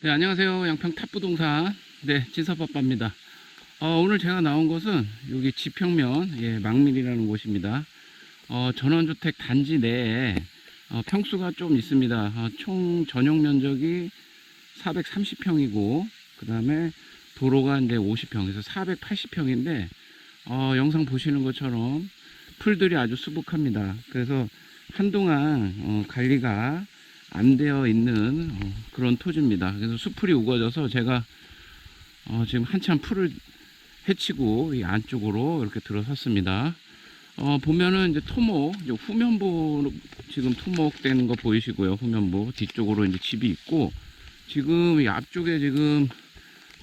네, 안녕하세요. 양평 탑부동산. 네, 진서빠빠입니다. 어, 오늘 제가 나온 곳은 여기 지평면, 예, 망밀이라는 곳입니다. 어, 전원주택 단지 내에 어, 평수가 좀 있습니다. 어, 총 전용 면적이 430평이고, 그 다음에 도로가 이제 50평, 그래서 480평인데, 어, 영상 보시는 것처럼 풀들이 아주 수북합니다. 그래서 한동안 어, 관리가 안 되어 있는 어, 그런 토지입니다. 그래서 수풀이 우거져서 제가 어, 지금 한참 풀을 헤치고 이 안쪽으로 이렇게 들어섰습니다. 어, 보면은 이제 토목, 후면부 지금 토목되는 거 보이시고요. 후면부 뒤쪽으로 이제 집이 있고 지금 이 앞쪽에 지금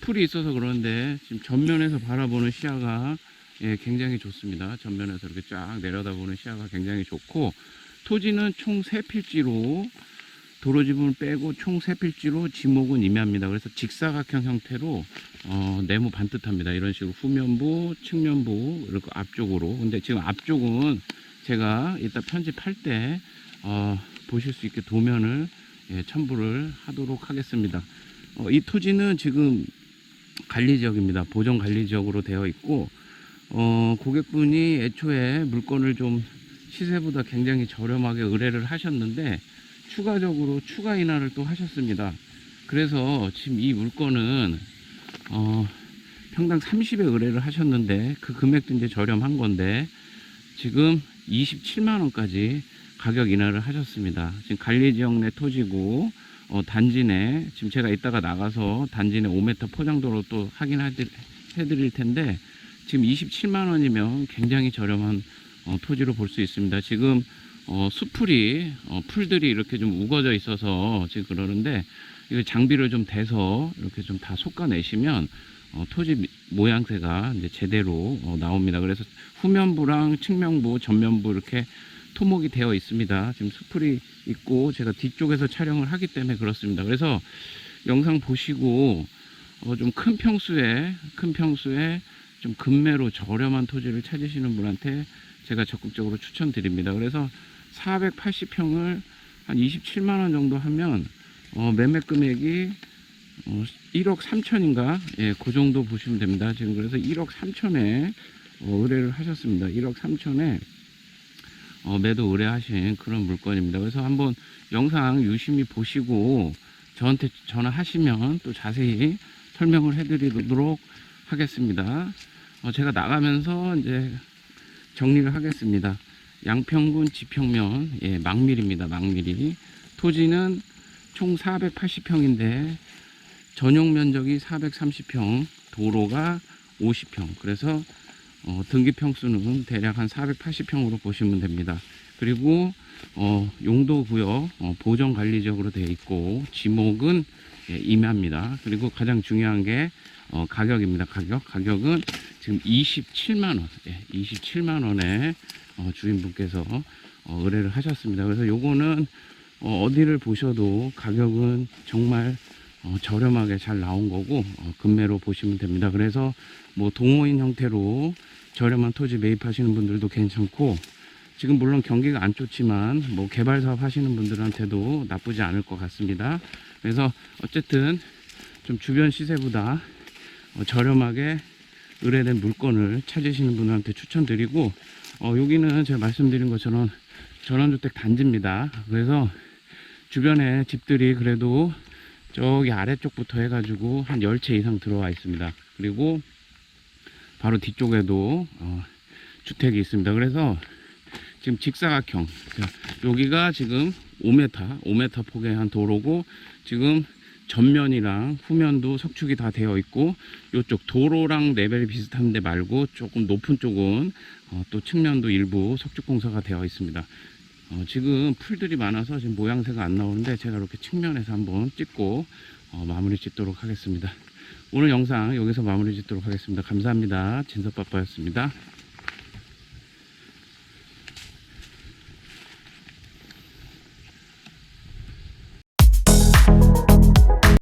풀이 있어서 그런데 지금 전면에서 바라보는 시야가 예, 굉장히 좋습니다. 전면에서 이렇게 쫙 내려다보는 시야가 굉장히 좋고 토지는 총 세필지로 도로 지붕을 빼고 총 세필지로 지목은 임야입니다. 그래서 직사각형 형태로 어, 네모 반듯합니다. 이런 식으로 후면부, 측면부 이렇게 앞쪽으로. 근데 지금 앞쪽은 제가 이따 편집할 때 어, 보실 수 있게 도면을 예, 첨부를 하도록 하겠습니다. 어, 이 토지는 지금 관리 지역입니다. 보정 관리 지역으로 되어 있고 어, 고객분이 애초에 물건을 좀 시세보다 굉장히 저렴하게 의뢰를 하셨는데 추가적으로 추가 인하를 또 하셨습니다. 그래서 지금 이 물건은 어, 평당 30에 의뢰를 하셨는데 그 금액도 이제 저렴한 건데 지금 27만 원까지 가격 인하를 하셨습니다. 지금 관리 지역 내 토지고 어, 단지 내 지금 제가 이따가 나가서 단지 내 5m 포장도로 또 확인해 드릴 텐데 지금 27만 원이면 굉장히 저렴한 어, 토지로 볼 수 있습니다. 지금 어, 수풀이 어, 풀들이 이렇게 좀 우거져 있어서 지금 그러는데 이거 장비를 좀 대서 이렇게 좀 다 솎아내시면 어, 토지 미- 모양새가 이제 제대로 어, 나옵니다. 그래서 후면부랑 측면부, 전면부 이렇게 토목이 되어 있습니다. 지금 수풀이 있고 제가 뒤쪽에서 촬영을 하기 때문에 그렇습니다. 그래서 영상 보시고 어, 좀 큰 평수에 큰 평수에 좀 금매로 저렴한 토지를 찾으시는 분한테 제가 적극적으로 추천드립니다. 그래서 480평을 한 27만 원 정도 하면 어, 매매 금액이 어, 1억 3천인가 예, 그 정도 보시면 됩니다. 지금 그래서 1억 3천에 어, 의뢰를 하셨습니다. 1억 3천에 어, 매도 의뢰하신 그런 물건입니다. 그래서 한번 영상 유심히 보시고 저한테 전화하시면 또 자세히 설명을 해드리도록 하겠습니다. 어, 제가 나가면서 이제 정리를 하겠습니다. 양평군 지평면 예, 망밀입니다. 망밀이 토지는 총 480평인데 전용 면적이 430평, 도로가 50평. 그래서 어, 등기 평수는 대략 한 480평으로 보시면 됩니다. 그리고 어, 용도 구역 어, 보정 관리적으로 되어 있고 지목은 예, 임야입니다. 그리고 가장 중요한 게 어, 가격입니다. 가격 가격은 지금 27만 원, 예, 27만 원에 어, 주인분께서 어, 의뢰를 하셨습니다. 그래서 요거는 어, 어디를 보셔도 가격은 정말 어, 저렴하게 잘 나온 거고 어, 금매로 보시면 됩니다. 그래서 뭐 동호인 형태로 저렴한 토지 매입하시는 분들도 괜찮고 지금 물론 경기가 안 좋지만 뭐 개발 사업 하시는 분들한테도 나쁘지 않을 것 같습니다. 그래서 어쨌든 좀 주변 시세보다 어, 저렴하게 의뢰된 물건을 찾으시는 분한테 추천드리고 어, 여기는 제가 말씀드린 것처럼 전원주택 단지입니다. 그래서 주변에 집들이 그래도 저기 아래쪽부터 해가지고 한 10채 이상 들어와 있습니다. 그리고 바로 뒤쪽에도 어, 주택이 있습니다. 그래서 지금 직사각형 자, 여기가 지금 5m 5m 폭의 한 도로고 지금 전면이랑 후면도 석축이 다 되어 있고 이쪽 도로랑 레벨이 비슷한데 말고 조금 높은 쪽은 어, 또 측면도 일부 석축 공사가 되어 있습니다. 어, 지금 풀들이 많아서 지금 모양새가 안 나오는데 제가 이렇게 측면에서 한번 찍고 어, 마무리 짓도록 하겠습니다. 오늘 영상 여기서 마무리 짓도록 하겠습니다. 감사합니다. 진석빠빠였습니다.